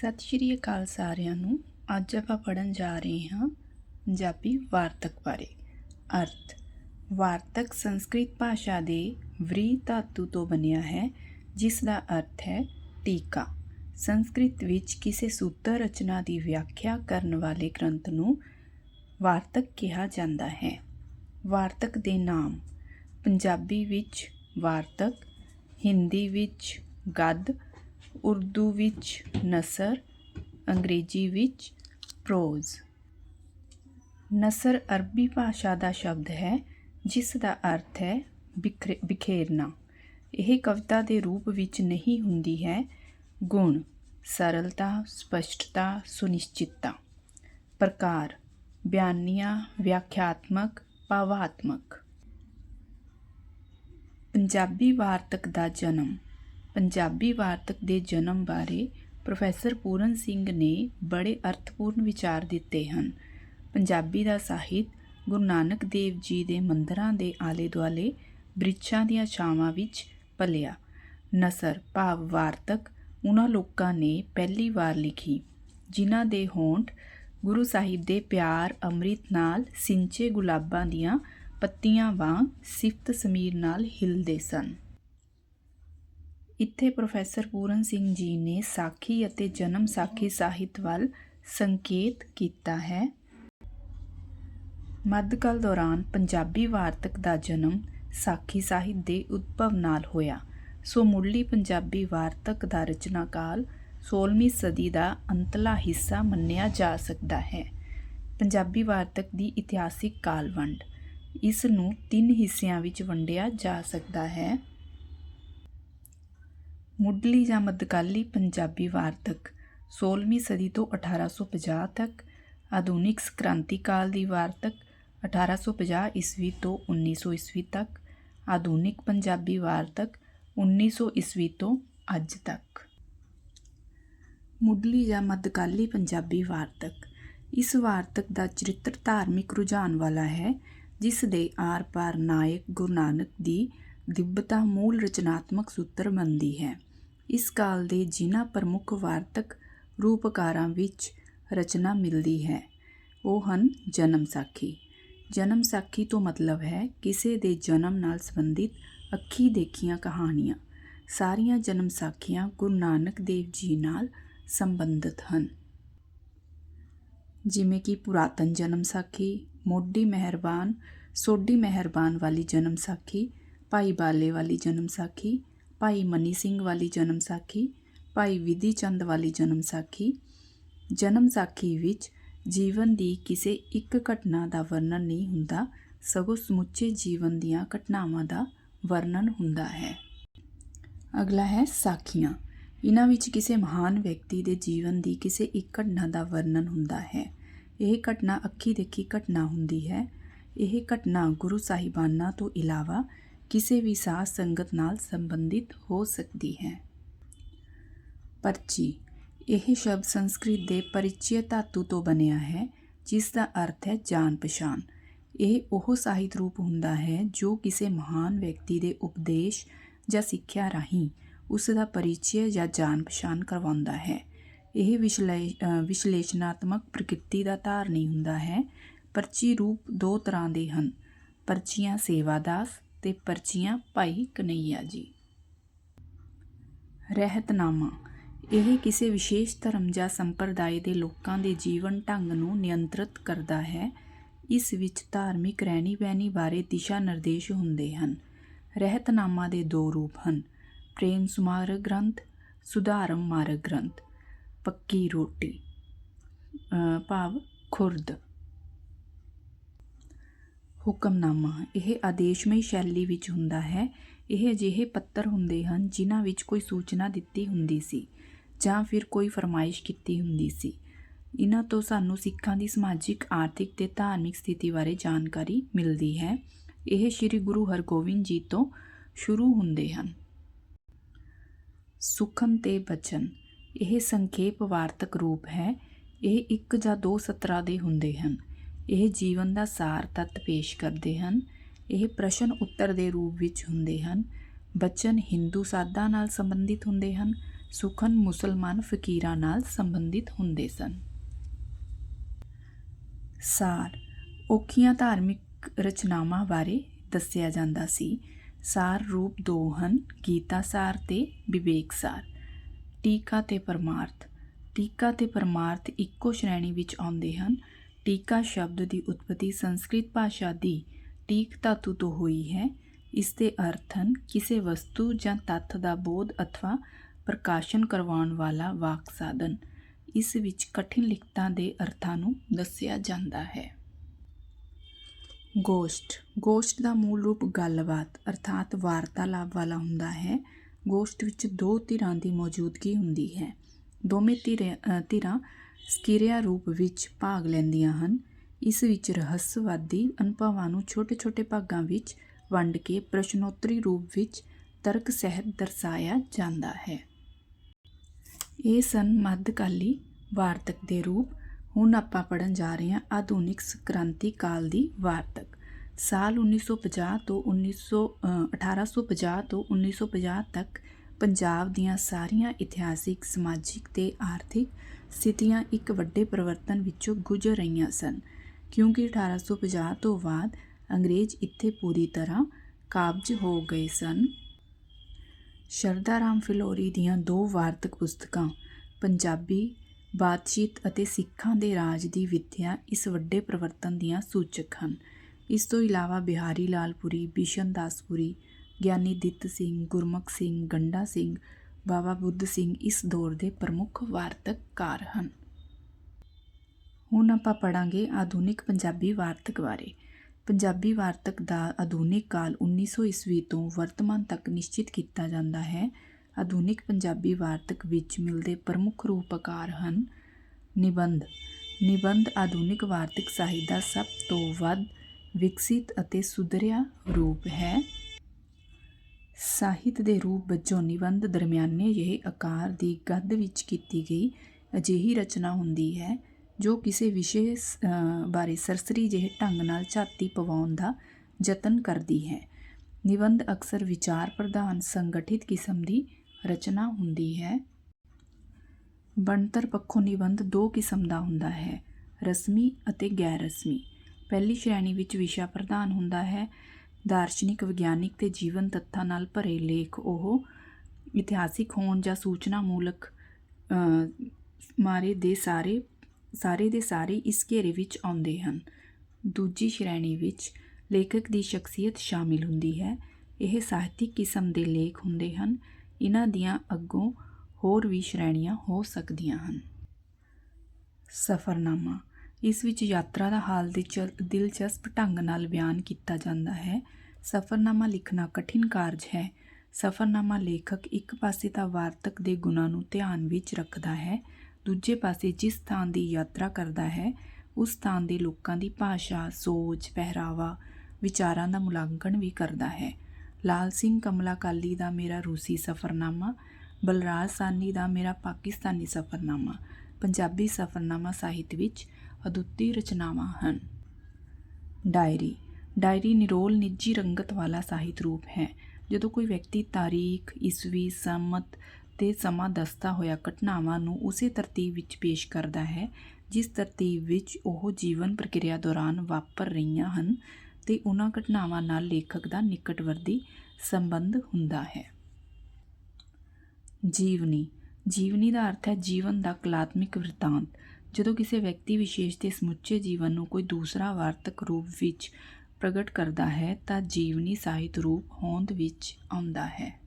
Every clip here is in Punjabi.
ਸਤਿ ਸ਼੍ਰੀ ਅਕਾਲ ਸਾਰਿਆਂ ਨੂੰ। ਅੱਜ ਆਪਾਂ ਪੜਨ ਜਾ ਰਹੇ ਹਾਂ ਪੰਜਾਬੀ ਵਾਰਤਕ ਬਾਰੇ। ਅਰਥ, ਵਾਰਤਕ ਸੰਸਕ੍ਰਿਤ ਭਾਸ਼ਾ ਦੇ ਵ੍ਰੀ ਧਾਤੂ ਤੋਂ ਬਣਿਆ ਹੈ, ਜਿਸ ਦਾ ਅਰਥ ਹੈ ਟੀਕਾ। ਸੰਸਕ੍ਰਿਤ ਵਿੱਚ ਕਿਸੇ ਸੂਤਰ ਰਚਨਾ ਦੀ ਵਿਆਖਿਆ ਕਰਨ ਵਾਲੇ ਗ੍ਰੰਥ ਨੂੰ ਵਾਰਤਕ ਕਿਹਾ ਜਾਂਦਾ ਹੈ। ਵਾਰਤਕ ਦੇ ਨਾਮ, ਪੰਜਾਬੀ ਵਿੱਚ ਵਾਰਤਕ, ਹਿੰਦੀ ਵਿੱਚ ਗੱਦ ਉਰਦੂ ਵਿੱਚ ਨਸਰ, ਅੰਗਰੇਜ਼ੀ ਵਿੱਚ ਪ੍ਰੋਜ਼ ਨਸਰ ਅਰਬੀ ਭਾਸ਼ਾ ਦਾ ਸ਼ਬਦ ਹੈ, ਜਿਸ ਦਾ ਅਰਥ ਹੈ ਬਿਖਰੇ- ਬਿਖੇਰਨਾ। ਇਹ ਕਵਿਤਾ ਦੇ ਰੂਪ ਵਿੱਚ ਨਹੀਂ ਹੁੰਦੀ ਹੈ। ਗੁਣ, ਸਰਲਤਾ, ਸਪਸ਼ਟਤਾ, ਸੁਨਿਸ਼ਚਿਤਤਾ। ਪ੍ਰਕਾਰ, ਬਿਆਨੀਆਂ, ਵਿਆਖਿਆਤਮਕ, ਭਾਵਾਤਮਕ। ਪੰਜਾਬੀ ਵਾਰਤਕ ਦਾ ਜਨਮ। ਪੰਜਾਬੀ ਵਾਰਤਕ ਦੇ ਜਨਮ ਬਾਰੇ ਪ੍ਰੋਫੈਸਰ ਪੂਰਨ ਸਿੰਘ ਨੇ ਬੜੇ ਅਰਥਪੂਰਨ ਵਿਚਾਰ ਦਿੱਤੇ ਹਨ। ਪੰਜਾਬੀ ਦਾ ਸਾਹਿਤ ਗੁਰੂ ਨਾਨਕ ਦੇਵ ਜੀ ਦੇ ਮੰਦਰਾਂ ਦੇ ਆਲੇ ਦੁਆਲੇ ਬ੍ਰਿਛਾਂ ਦੀਆਂ ਛਾਵਾਂ ਵਿੱਚ ਪਲਿਆ। ਨਸਰ, ਭਾਵ, ਵਾਰਤਕ ਉਹਨਾਂ ਲੋਕਾਂ ਨੇ ਪਹਿਲੀ ਵਾਰ ਲਿਖੀ, ਜਿਨ੍ਹਾਂ ਦੇ ਹੋਂਠ ਗੁਰੂ ਸਾਹਿਬ ਦੇ ਪਿਆਰ ਅੰਮ੍ਰਿਤ ਨਾਲ ਸਿੰਚੇ ਗੁਲਾਬਾਂ ਦੀਆਂ ਪੱਤੀਆਂ ਵਾਂਗ ਸਿਫਤ ਸਮੀਰ ਨਾਲ ਹਿਲਦੇ ਸਨ। ਇੱਥੇ ਪ੍ਰੋਫੈਸਰ ਪੂਰਨ ਸਿੰਘ ਜੀ ਨੇ ਸਾਖੀ ਅਤੇ ਜਨਮ ਸਾਖੀ ਸਾਹਿਤ ਵੱਲ ਸੰਕੇਤ ਕੀਤਾ ਹੈ। ਮੱਧਕਾਲ ਦੌਰਾਨ ਪੰਜਾਬੀ ਵਾਰਤਕ ਦਾ ਜਨਮ ਸਾਖੀ ਸਾਹਿਤ ਦੇ ਉਦਭਵ ਨਾਲ ਹੋਇਆ। ਸੋ ਮੁੱਢਲੀ ਪੰਜਾਬੀ ਵਾਰਤਕ ਦਾ ਰਚਨਾਕਾਲ 16ਵੀਂ ਸਦੀ ਦਾ ਅੰਤਲਾ ਹਿੱਸਾ ਮੰਨਿਆ ਜਾ ਸਕਦਾ ਹੈ। ਪੰਜਾਬੀ ਵਾਰਤਕ ਦੀ ਇਤਿਹਾਸਿਕ ਕਾਲਵੰਡ ਇਸ ਨੂੰ ਤਿੰਨ ਹਿੱਸਿਆਂ ਵਿੱਚ ਵੰਡਿਆ ਜਾ ਸਕਦਾ ਹੈ। ਮੁੱਢਲੀ ਜਾਂ ਮੱਧਕਾਲੀ ਪੰਜਾਬੀ ਵਾਰਤਕ 16ਵੀਂ ਸਦੀ ਤੋਂ 1850 ਤੱਕ, ਆਧੁਨਿਕ ਕ੍ਰਾਂਤੀ ਕਾਲ ਦੀ ਵਾਰਤਕ 1850 ਈਸਵੀ ਤੋਂ 1900 ਈਸਵੀ ਤੱਕ, ਆਧੁਨਿਕ ਪੰਜਾਬੀ ਵਾਰਤਕ 1900 ਈਸਵੀ ਤੋਂ ਅੱਜ ਤੱਕ। ਮੁੱਢਲੀ ਜਾਂ ਮੱਧਕਾਲੀ ਪੰਜਾਬੀ ਵਾਰਤਕ ਇਸ ਵਾਰਤਕ ਦਾ ਚਰਿੱਤਰ ਧਾਰਮਿਕ ਰੁਝਾਨ ਵਾਲਾ ਹੈ, ਜਿਸ ਦੇ ਆਰ-ਪਾਰ ਨਾਇਕ ਗੁਰੂ ਨਾਨਕ ਦੀ ਦਿব্যਤਾ ਮੂਲ ਰਚਨਾਤਮਕ ਸੂਤਰ ਮੰਨਦੀ ਹੈ। ਇਸ ਕਾਲ ਦੇ ਜਿਨ੍ਹਾਂ ਪ੍ਰਮੁੱਖ ਵਾਰਤਕ ਰੂਪਕਾਰਾਂ ਵਿੱਚ ਰਚਨਾ ਮਿਲਦੀ ਹੈ, ਉਹ ਹਨ ਜਨਮ ਸਾਖੀ। ਜਨਮ ਸਾਖੀ ਤੋਂ ਮਤਲਬ ਹੈ ਕਿਸੇ ਦੇ ਜਨਮ ਨਾਲ ਸੰਬੰਧਿਤ ਅੱਖੀ ਦੇਖੀਆਂ ਕਹਾਣੀਆਂ। ਸਾਰੀਆਂ ਜਨਮ ਸਾਖੀਆਂ ਗੁਰੂ ਨਾਨਕ ਦੇਵ ਜੀ ਨਾਲ ਸੰਬੰਧਿਤ ਹਨ। ਜਿਵੇਂ ਕਿ ਪੁਰਾਤਨ ਜਨਮ ਸਾਖੀ, ਮੋਢੀ ਮਿਹਰਬਾਨ, ਸੋਢੀ ਮਿਹਰਬਾਨ ਵਾਲੀ ਜਨਮ ਸਾਖੀ ਭਾਈ ਬਾਲੇ ਵਾਲੀ ਜਨਮ ਸਾਖੀ, ਭਾਈ ਮਨੀ ਸਿੰਘ ਵਾਲੀ ਜਨਮ ਸਾਖੀ, ਭਾਈ ਵਿਧੀ ਚੰਦ ਵਾਲੀ ਜਨਮ ਸਾਖੀ। ਜਨਮ ਸਾਖੀ ਵਿੱਚ ਜੀਵਨ ਦੀ ਕਿਸੇ ਇੱਕ ਘਟਨਾ ਦਾ ਵਰਣਨ ਨਹੀਂ ਹੁੰਦਾ, ਸਗੋਂ ਸਮੁੱਚੇ ਜੀਵਨ ਦੀਆਂ ਘਟਨਾਵਾਂ ਦਾ ਵਰਣਨ ਹੁੰਦਾ ਹੈ। ਅਗਲਾ ਹੈ ਸਾਖੀਆਂ। ਇਹਨਾਂ ਵਿੱਚ ਕਿਸੇ ਮਹਾਨ ਵਿਅਕਤੀ ਦੇ ਜੀਵਨ ਦੀ ਕਿਸੇ ਇੱਕ ਘਟਨਾ ਦਾ ਵਰਣਨ ਹੁੰਦਾ ਹੈ। ਇਹ ਘਟਨਾ ਅੱਖੀ ਦੇਖੀ ਘਟਨਾ ਹੁੰਦੀ ਹੈ। ਇਹ ਘਟਨਾ ਗੁਰੂ ਸਾਹਿਬਾਨਾਂ ਤੋਂ ਇਲਾਵਾ ਕਿਸੇ ਵੀ ਸਾਧ ਸੰਗਤ ਨਾਲ ਸੰਬੰਧਿਤ ਹੋ ਸਕਦੀ ਹੈ। ਪਰਚੀ। ਇਹ ਸ਼ਬਦ ਸੰਸਕ੍ਰਿਤ ਦੇ ਪਰਿਚਯ ਧਾਤੂ ਤੋਂ ਬਣਿਆ ਹੈ, ਜਿਸ ਦਾ ਅਰਥ ਹੈ ਜਾਣ ਪਛਾਣ। ਇਹ ਉਹ ਸਾਹਿਤ ਰੂਪ ਹੁੰਦਾ ਹੈ ਜੋ ਕਿਸੇ ਮਹਾਨ ਵਿਅਕਤੀ ਦੇ ਉਪਦੇਸ਼ ਜਾਂ ਸਿੱਖਿਆ ਰਾਹੀਂ ਉਸ ਦਾ ਪਰਿਚੈ ਜਾਂ ਜਾਣ ਪਛਾਣ ਕਰਵਾਉਂਦਾ ਹੈ। ਇਹ ਵਿਸ਼ਲੇਸ਼ਣਾਤਮਕ ਪ੍ਰਕਿਰਤੀ ਦਾ ਧਾਰਨੀ ਹੁੰਦਾ ਹੈ। ਪਰਚੀ ਰੂਪ ਦੋ ਤਰ੍ਹਾਂ ਦੇ ਹਨ। ਪਰਚੀਆਂ ਸੇਵਾਦਾਸ ਤੇ ਪਰਚੀਆਂ ਭਾਈ ਕਨਈਆ ਜੀ? ਰਹਿਤਨਾਮਾ। ਇਹ ਕਿਸੇ ਵਿਸ਼ੇਸ਼ ਧਰਮ ਜਾਂ ਸੰਪਰਦਾਇ ਦੇ ਲੋਕਾਂ ਦੇ ਜੀਵਨ ਢੰਗ ਨੂੰ ਨਿਯੰਤਰਿਤ ਕਰਦਾ ਹੈ। ਇਸ ਵਿੱਚ ਧਾਰਮਿਕ ਰਹਿਣੀ ਬਹਿਣੀ ਬਾਰੇ ਦਿਸ਼ਾ ਨਿਰਦੇਸ਼ ਹੁੰਦੇ ਹਨ। ਰਹਿਤਨਾਮਾ ਦੇ ਦੋ ਰੂਪ ਹਨ। ਪ੍ਰੇਮ ਸੁਮਾਰਗ ਗ੍ਰੰਥ, ਸੁਧਾਰਮ ਮਾਰਕ ਗ੍ਰੰਥ। ਪੱਕੀ ਰੋਟੀ। ਭਾਵ ਖੁਰਦ। ਹੁਕਮਨਾਮਾ, ਇਹ ਆਦੇਸ਼ਮਈ ਸ਼ੈਲੀ ਵਿੱਚ ਹੁੰਦਾ ਹੈ। ਇਹ ਅਜਿਹੇ ਪੱਤਰ ਹੁੰਦੇ ਹਨ ਜਿਨ੍ਹਾਂ ਵਿੱਚ ਕੋਈ ਸੂਚਨਾ ਦਿੱਤੀ ਹੁੰਦੀ ਸੀ ਜਾਂ ਫਿਰ ਕੋਈ ਫਰਮਾਇਸ਼ ਕੀਤੀ ਹੁੰਦੀ ਸੀ। ਇਹਨਾਂ ਤੋਂ ਸਾਨੂੰ ਸਿੱਖਾਂ ਦੀ ਸਮਾਜਿਕ, ਆਰਥਿਕ ਤੇ ਧਾਰਮਿਕ ਸਥਿਤੀ ਬਾਰੇ ਜਾਣਕਾਰੀ ਮਿਲਦੀ ਹੈ। ਇਹ ਸ੍ਰੀ ਗੁਰੂ ਹਰਗੋਬਿੰਦ ਜੀ ਤੋਂ ਸ਼ੁਰੂ ਹੁੰਦੇ ਹਨ। ਸੁਖਮ ਤੇ ਬਚਨ, ਇਹ ਸੰਖੇਪ ਵਾਰਤਕ ਰੂਪ ਹੈ। ਇਹ ਇੱਕ ਜਾਂ ਦੋ ਸਤਰਾਂ ਦੇ ਹੁੰਦੇ ਹਨ। ਇਹ ਜੀਵਨ ਦਾ ਸਾਰ ਤੱਤ ਪੇਸ਼ ਕਰਦੇ ਹਨ। ਇਹ ਪ੍ਰਸ਼ਨ ਉੱਤਰ ਦੇ ਰੂਪ ਵਿੱਚ ਹੁੰਦੇ ਹਨ। ਬਚਨ ਹਿੰਦੂ ਸਾਧਾਂ ਨਾਲ ਸੰਬੰਧਿਤ ਹੁੰਦੇ ਹਨ, ਸੁਖਨ ਮੁਸਲਮਾਨ ਫਕੀਰਾਂ ਨਾਲ ਸੰਬੰਧਿਤ ਹੁੰਦੇ ਸਨ। ਸਾਰ, ਔਖੀਆਂ ਧਾਰਮਿਕ ਰਚਨਾਵਾਂ ਬਾਰੇ ਦੱਸਿਆ ਜਾਂਦਾ ਸੀ। ਸਾਰ ਰੂਪ ਦੋ ਹਨ, ਗੀਤਾ ਸਾਰ ਤੇ ਵਿਵੇਕ ਸਾਰ। ਟੀਕਾ ਤੇ ਪਰਮਾਰਥ, ਟੀਕਾ ਤੇ ਪਰਮਾਰਥ ਇੱਕੋ ਸ਼੍ਰੇਣੀ ਵਿੱਚ ਆਉਂਦੇ ਹਨ। ਟੀਕਾ ਸ਼ਬਦ ਦੀ ਉਤਪਤੀ ਸੰਸਕ੍ਰਿਤ ਭਾਸ਼ਾ ਦੀ ਟੀਕ ਧਾਤੂ ਤੋਂ ਹੋਈ ਹੈ। ਇਸ ਦੇ ਅਰਥ ਹਨ ਕਿਸੇ ਵਸਤੂ ਜਾਂ ਤੱਥ ਦਾ ਬੋਧ ਅਥਵਾ ਪ੍ਰਕਾਸ਼ਨ ਕਰਵਾਉਣ ਵਾਲਾ ਵਾਕ ਸਾਧਨ। ਇਸ ਵਿੱਚ ਕਠਿਨ ਲਿਖਤਾਂ ਦੇ ਅਰਥਾਂ ਨੂੰ ਦੱਸਿਆ ਜਾਂਦਾ ਹੈ। ਗੋਸ਼ਟ। ਗੋਸ਼ਟ ਦਾ ਮੂਲ ਰੂਪ ਗੱਲਬਾਤ, ਅਰਥਾਤ ਵਾਰਤਾਲਾਪ ਵਾਲਾ ਹੁੰਦਾ ਹੈ। ਗੋਸ਼ਟ ਵਿੱਚ ਦੋ ਧਿਰਾਂ ਦੀ ਮੌਜੂਦਗੀ ਹੁੰਦੀ ਹੈ। ਦੋਵੇਂ ਧਿਰਾਂ ਧਿਰਾਂ ਸਕਿਰਿਆ ਰੂਪ ਵਿੱਚ ਭਾਗ ਲੈਂਦੀਆਂ ਹਨ। ਇਸ ਵਿੱਚ ਰਹੱਸਵਾਦੀ ਅਨੁਭਵਾਂ ਨੂੰ ਛੋਟੇ-ਛੋਟੇ ਭਾਗਾਂ ਵਿੱਚ ਵੰਡ ਕੇ ਪ੍ਰਸ਼ਨੋਤਰੀ ਰੂਪ ਵਿੱਚ ਤਰਕ ਸਹਿਤ ਦਰਸਾਇਆ ਜਾਂਦਾ ਹੈ। ਇਹ ਸਨ ਮੱਧਕਾਲੀ ਵਾਰਤਕ ਦੇ ਰੂਪ। ਹੁਣ ਆਪਾਂ ਪੜਨ ਜਾ ਰਹੇ ਹਾਂ ਆਧੁਨਿਕ ਸੰਕ੍ਰਾਂਤੀ ਕਾਲ ਦੀ ਵਾਰਤਕ। ਸਾਲ 1950 ਤੋਂ 1900 ਅ, 1850 ਤੋਂ 1950 ਤੱਕ ਪੰਜਾਬ ਦੀਆਂ ਸਾਰੀਆਂ ਇਤਿਹਾਸਿਕ, ਸਮਾਜਿਕ ਤੇ ਆਰਥਿਕ ਸਥਿਤੀਆਂ ਇੱਕ ਵੱਡੇ ਪਰਿਵਰਤਨ ਵਿੱਚੋਂ ਗੁਜ਼ਰ ਰਹੀਆਂ ਸਨ, ਕਿਉਂਕਿ 1850 ਤੋਂ ਬਾਅਦ ਅੰਗਰੇਜ਼ ਇੱਥੇ ਪੂਰੀ ਤਰ੍ਹਾਂ ਕਾਬਜ ਹੋ ਗਏ ਸਨ। ਸ਼ਰਦਾ ਰਾਮ ਫਿਲੌਰੀ ਦੀਆਂ ਦੋ ਵਾਰਤਕ ਪੁਸਤਕਾਂ, ਪੰਜਾਬੀ, ਬਾਤਚੀਤ ਅਤੇ ਸਿੱਖਾਂ ਦੇ ਰਾਜ ਦੀ ਵਿਦਿਆ ਇਸ ਵੱਡੇ ਪਰਿਵਰਤਨ ਦੀਆਂ ਸੂਚਕ ਹਨ। ਇਸ ਤੋਂ ਇਲਾਵਾ ਬਿਹਾਰੀ ਲਾਲਪੁਰੀ ਬਿਸ਼ਨ ਦਾਸਪੁਰੀ ਗਿਆਨੀ ਦਿੱਤ ਸਿੰਘ, ਗੁਰਮੁਖ ਸਿੰਘ, ਗੰਡਾ ਸਿੰਘ ਬਾਬਾ ਬੁੱਧ ਸਿੰਘ ਇਸ ਦੌਰ ਦੇ ਪ੍ਰਮੁੱਖ ਵਾਰਤਕਕਾਰ ਹਨ। ਹੁਣ ਆਪਾਂ ਪੜਾਂਗੇ ਆਧੁਨਿਕ ਪੰਜਾਬੀ ਵਾਰਤਕ ਬਾਰੇ। ਪੰਜਾਬੀ ਵਾਰਤਕ ਦਾ ਆਧੁਨਿਕ ਕਾਲ 1900 ਈਸਵੀ ਤੋਂ ਵਰਤਮਾਨ ਤੱਕ ਨਿਸ਼ਚਿਤ ਕੀਤਾ ਜਾਂਦਾ ਹੈ। ਆਧੁਨਿਕ ਪੰਜਾਬੀ ਵਾਰਤਕ ਵਿੱਚ ਮਿਲਦੇ ਪ੍ਰਮੁੱਖ ਰੂਪਕਾਰ ਹਨ ਨਿਬੰਧ। ਨਿਬੰਧ ਆਧੁਨਿਕ ਵਾਰਤਕ ਸਾਹਿਤ ਦਾ ਸਭ ਤੋਂ ਵੱਧ ਵਿਕਸਿਤ ਅਤੇ ਸੁਧਰਿਆ ਰੂਪ ਹੈ। ਸਾਹਿਤ ਦੇ ਰੂਪ ਵਜੋਂ ਨਿਬੰਧ ਦਰਮਿਆਨੇ ਜਿਹੇ ਆਕਾਰ ਦੀ ਗੱਦ ਵਿੱਚ ਕੀਤੀ ਗਈ ਅਜਿਹੀ ਰਚਨਾ ਹੁੰਦੀ ਹੈ, ਜੋ ਕਿਸੇ ਵਿਸ਼ੇ ਸ- ਬਾਰੇ ਸਰਸਰੀ ਜਿਹੇ ਢੰਗ ਨਾਲ ਝਾਤੀ ਪਵਾਉਣ ਦਾ ਯਤਨ ਕਰਦੀ ਹੈ। ਨਿਬੰਧ ਅਕਸਰ ਵਿਚਾਰ ਪ੍ਰਧਾਨ ਸੰਗਠਿਤ ਕਿਸਮ ਦੀ ਰਚਨਾ ਹੁੰਦੀ ਹੈ। ਬਣਤਰ ਪੱਖੋਂ ਨਿਬੰਧ ਦੋ ਕਿਸਮ ਦਾ ਹੁੰਦਾ ਹੈ, ਰਸਮੀ ਅਤੇ ਗੈਰ ਰਸਮੀ ਪਹਿਲੀ ਸ਼੍ਰੇਣੀ ਵਿੱਚ ਵਿਸ਼ਾ ਪ੍ਰਧਾਨ ਹੁੰਦਾ ਹੈ ਦਾਰਸ਼ਨਿਕ, ਵਿਗਿਆਨਿਕ ਤੇ ਜੀਵਨ ਤੱਥਾਂ ਨਾਲ ਭਰੇ ਲੇਖ ਉਹ ਇਤਿਹਾਸਿਕ ਹੋਣ ਜਾਂ ਸੂਚਨਾ ਮੂਲਕ ਮਾਰੇ ਦੇ ਸਾਰੇ ਸਾਰੇ ਦੇ ਸਾਰੇ ਇਸ ਘੇਰੇ ਵਿੱਚ ਆਉਂਦੇ ਹਨ। ਦੂਜੀ ਸ਼੍ਰੇਣੀ ਵਿੱਚ ਲੇਖਕ ਦੀ ਸ਼ਖਸੀਅਤ ਸ਼ਾਮਿਲ ਹੁੰਦੀ ਹੈ। ਇਹ ਸਾਹਿਤਿਕ ਕਿਸਮ ਦੇ ਲੇਖ ਹੁੰਦੇ ਹਨ। ਇਹਨਾਂ ਦੀਆਂ ਅੱਗੋਂ ਹੋਰ ਵੀ ਸ਼੍ਰੇਣੀਆਂ ਹੋ ਸਕਦੀਆਂ ਹਨ। ਸਫ਼ਰਨਾਮਾ ਇਸ ਵਿੱਚ ਯਾਤਰਾ ਦਾ ਹਾਲ ਦਿਲਚ- ਦਿਲਚਸਪ ਢੰਗ ਨਾਲ ਬਿਆਨ ਕੀਤਾ ਜਾਂਦਾ ਹੈ। ਸਫ਼ਰਨਾਮਾ ਲਿਖਣਾ ਕਠਿਨ ਕਾਰਜ ਹੈ। ਸਫ਼ਰਨਾਮਾ ਲੇਖਕ ਇੱਕ ਪਾਸੇ ਤਾਂ ਵਾਰਤਕ ਦੇ ਗੁਣਾਂ ਨੂੰ ਧਿਆਨ ਵਿੱਚ ਰੱਖਦਾ ਹੈ, ਦੂਜੇ ਪਾਸੇ ਜਿਸ ਸਥਾਨ ਦੀ ਯਾਤਰਾ ਕਰਦਾ ਹੈ, ਉਸ ਸਥਾਨ ਦੇ ਲੋਕਾਂ ਦੀ ਭਾਸ਼ਾ, ਸੋਚ, ਪਹਿਰਾਵਾ, ਵਿਚਾਰਾਂ ਦਾ ਮੁਲਾਂਕਣ ਵੀ ਕਰਦਾ ਹੈ। ਲਾਲ ਸਿੰਘ ਕਮਲਾ ਕਾਲੀ ਦਾ ਮੇਰਾ ਰੂਸੀ ਸਫ਼ਰਨਾਮਾ, ਬਲਰਾਜ ਸਾਨੀ ਦਾ ਮੇਰਾ ਪਾਕਿਸਤਾਨੀ ਸਫ਼ਰਨਾਮਾ, ਪੰਜਾਬੀ ਸਫ਼ਰਨਾਮਾ ਸਾਹਿਤ ਵਿੱਚ ਅਦੁੱਤੀ ਰਚਨਾਵਾਂ ਹਨ। ਡਾਇਰੀ। ਡਾਇਰੀ ਨਿਰੋਲ ਨਿੱਜੀ ਰੰਗਤ ਵਾਲਾ ਸਾਹਿਤ ਰੂਪ ਹੈ। ਜਦੋਂ ਕੋਈ ਵਿਅਕਤੀ ਤਾਰੀਖ, ਈਸਵੀ, ਸੰਮਤ ਤੇ ਸਮਾਂ ਦੱਸਦਾ ਹੋਇਆ ਘਟਨਾਵਾਂ ਨੂੰ ਉਸੇ ਤਰਤੀਬ ਵਿੱਚ ਪੇਸ਼ ਕਰਦਾ ਹੈ, ਜਿਸ ਤਰਤੀਬ ਵਿੱਚ ਉਹ ਜੀਵਨ ਪ੍ਰਕਿਰਿਆ ਦੌਰਾਨ ਵਾਪਰ ਰਹੀਆਂ ਹਨ ਤੇ ਉਹਨਾਂ ਘਟਨਾਵਾਂ ਨਾਲ ਲੇਖਕ ਦਾ ਨਿਕਟਵਰਤੀ ਸੰਬੰਧ ਹੁੰਦਾ ਹੈ। ਜੀਵਨੀ। ਜੀਵਨੀ ਦਾ ਅਰਥ ਹੈ ਜੀਵਨ ਦਾ ਕਲਾਤਮਿਕ ਵ੍ਰਿਤਾਂਤ। ਜਦੋਂ ਕਿਸੇ ਵਿਅਕਤੀ ਵਿਸ਼ੇਸ਼ ਦੇ ਸਮੁੱਚੇ ਜੀਵਨ ਨੂੰ ਕੋਈ ਦੂਸਰਾ ਵਾਰਤਕ ਰੂਪ ਵਿੱਚ ਪ੍ਰਗਟ ਕਰਦਾ ਹੈ, ਤਾਂ ਜੀਵਨੀ ਸਾਹਿਤ ਰੂਪ ਹੋਂਦ ਵਿੱਚ ਆਉਂਦਾ ਹੈ।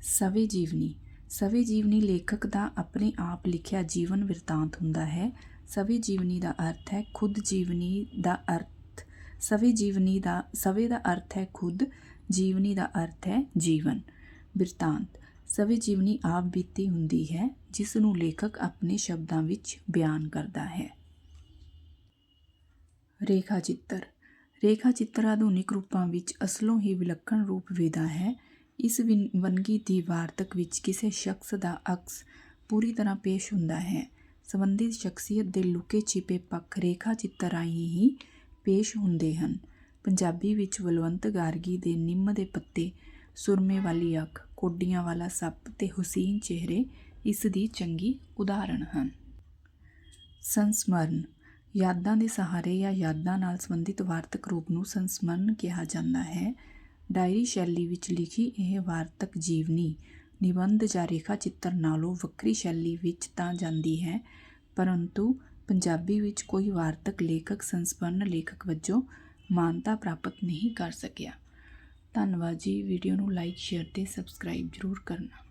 ਸਵੇ ਜੀਵਨੀ। ਸਵੇ ਜੀਵਨੀ ਲੇਖਕ ਦਾ ਆਪਣੇ ਆਪ ਲਿਖਿਆ ਜੀਵਨ ਵ੍ਰਿਤਾਂਤ ਹੁੰਦਾ ਹੈ। ਸਵੇ ਜੀਵਨੀ ਦਾ ਅਰਥ ਹੈ ਖੁਦ ਜੀਵਨੀ ਦਾ ਅਰਥ। ਸਵੇ ਜੀਵਨੀ ਦਾ, ਸਵੇ ਦਾ ਅਰਥ ਹੈ ਖੁਦ, ਜੀਵਨੀ ਦਾ ਅਰਥ ਹੈ ਜੀਵਨ। ਬਿਰਤਾਂਤ। ਸਵੇ ਜੀਵਨੀ ਆਪ ਬੀਤੀ ਹੁੰਦੀ ਹੈ, ਜਿਸ ਨੂੰ ਲੇਖਕ ਆਪਣੇ ਸ਼ਬਦਾਂ ਵਿੱਚ ਬਿਆਨ ਕਰਦਾ ਹੈ। ਰੇਖਾ ਚਿੱਤਰ। ਰੇਖਾ ਚਿੱਤਰ ਆਧੁਨਿਕ ਰੂਪਾਂ ਵਿੱਚ ਅਸਲੋਂ ਹੀ ਵਿਲੱਖਣ ਰੂਪ ਵਿਦਾ ਹੈ। ਇਸ ਵਿਨ- ਵੰਨਗੀ ਦੀ ਵਾਰਤਕ ਵਿੱਚ ਕਿਸੇ ਸ਼ਖਸ ਦਾ ਅਕਸ ਪੂਰੀ ਤਰ੍ਹਾਂ ਪੇਸ਼ ਹੁੰਦਾ ਹੈ। ਸੰਬੰਧਿਤ ਸ਼ਖਸੀਅਤ ਦੇ ਲੁਕੇ ਛਿਪੇ ਪੱਖ ਰੇਖਾ ਚਿੱਤਰ ਰਾਹੀਂ ਹੀ ਪੇਸ਼ ਹੁੰਦੇ ਹਨ। ਪੰਜਾਬੀ ਵਿੱਚ ਬਲਵੰਤ ਗਾਰਗੀ ਦੇ ਨਿੰਮ ਦੇ ਪੱਤੇ ਸੁਰਮੇ ਵਾਲੀ ਅੱਖ, ਕੋਡੀਆਂ ਵਾਲਾ ਸੱਪ ਤੇ ਹੁਸੀਨ ਚਿਹਰੇ ਇਸ ਦੀ ਚੰਗੀ ਉਦਾਹਰਣ ਹਨ। ਸੰਸਮਰਨ, ਯਾਦਾਂ ਦੇ ਸਹਾਰੇ ਜਾਂ ਯਾਦਾਂ ਨਾਲ ਸੰਬੰਧਿਤ ਵਾਰਤਕ ਰੂਪ ਨੂੰ ਸੰਸਮਰਨ ਕਿਹਾ ਜਾਂਦਾ ਹੈ। ਡਾਇਰੀ ਸ਼ੈਲੀ ਵਿੱਚ ਲਿਖੀ ਇਹ ਵਾਰਤਕ ਜੀਵਨੀ, ਨਿਬੰਧ ਜਾਂ ਰੇਖਾ ਚਿੱਤਰ ਨਾਲੋਂ ਵੱਖਰੀ ਸ਼ੈਲੀ ਵਿੱਚ ਤਾਂ ਜਾਂਦੀ ਹੈ, ਪਰੰਤੂ ਪੰਜਾਬੀ ਵਿੱਚ ਕੋਈ ਵਾਰਤਕ ਲੇਖਕ, ਸੰਸਮਰਨ ਲੇਖਕ ਵਜੋਂ ਮਾਨਤਾ ਪ੍ਰਾਪਤ ਨਹੀਂ ਕਰ ਸਕਿਆ। ਧੰਨਵਾਦ ਜੀ। ਵੀਡੀਓ ਨੂੰ ਲਾਈਕ ਸ਼ੇਅਰ ਤੇ ਸਬਸਕ੍ਰਾਈਬ ਜ਼ਰੂਰ ਕਰਨਾ।